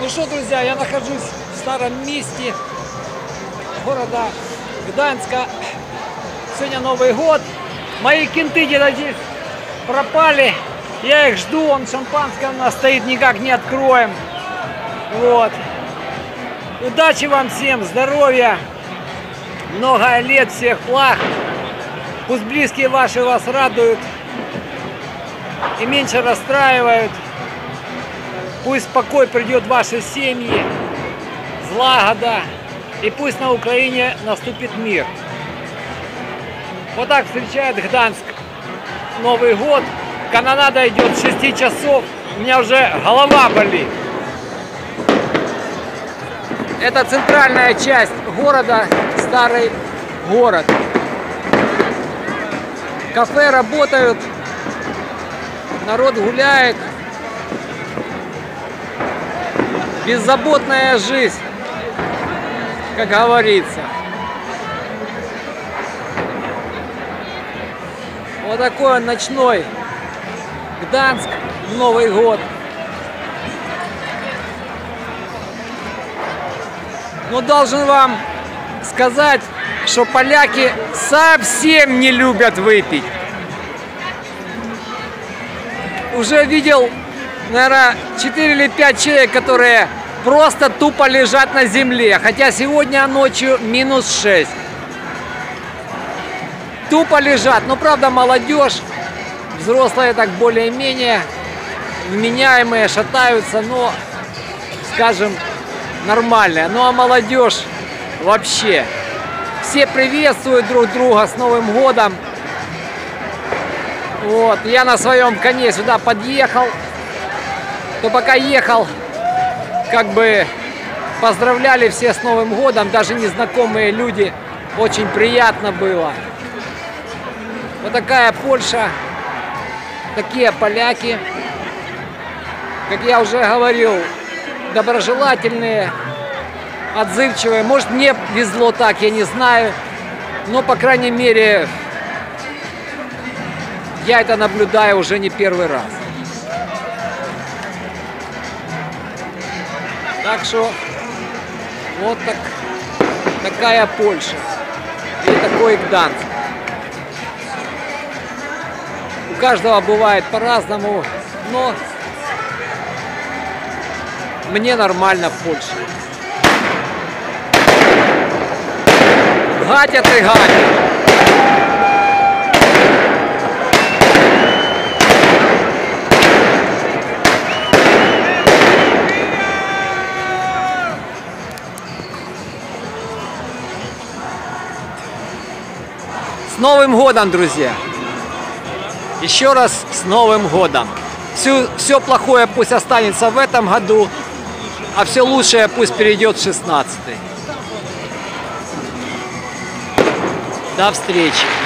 Ну что, друзья, я нахожусь в старом месте города Гданьска. Сегодня Новый год. Мои кенты где-то здесь пропали. Я их жду, он шампанское у нас стоит, никак не откроем. Вот. Удачи вам всем, здоровья, много лет, всех благ. Пусть близкие ваши вас радуют и меньше расстраивают. Пусть покой придет в ваши семьи, злагода, и пусть на Украине наступит мир. Вот так встречает Гданьск Новый год. Канонада идет с 6 часов. У меня уже голова болит. Это центральная часть города, старый город. Кафе работают, народ гуляет. Беззаботная жизнь, как говорится. Вот такой ночной Гданск, Новый год. Но должен вам сказать, что поляки совсем не любят выпить. Уже видел, наверное, 4 или 5 человек, которые просто тупо лежат на земле. Хотя сегодня ночью минус 6. Тупо лежат. Но правда молодежь, взрослые так более-менее вменяемые, шатаются, но, скажем, нормальная. Ну а молодежь вообще. Все приветствуют друг друга с Новым годом. Вот, я на своем коне сюда подъехал. То пока ехал, как бы поздравляли все с Новым годом, даже незнакомые люди. Очень приятно было. Вот такая Польша, такие поляки. Как я уже говорил, доброжелательные, отзывчивые. Может, мне везло так, я не знаю. Но, по крайней мере, я это наблюдаю уже не первый раз. Так что, вот так, такая Польша. И такой Гданьск. У каждого бывает по-разному, но мне нормально в Польше. Гатят и гатят. Новым годом, друзья! Еще раз с Новым годом! Все, все плохое пусть останется в этом году, а все лучшее пусть перейдет в 16 До встречи!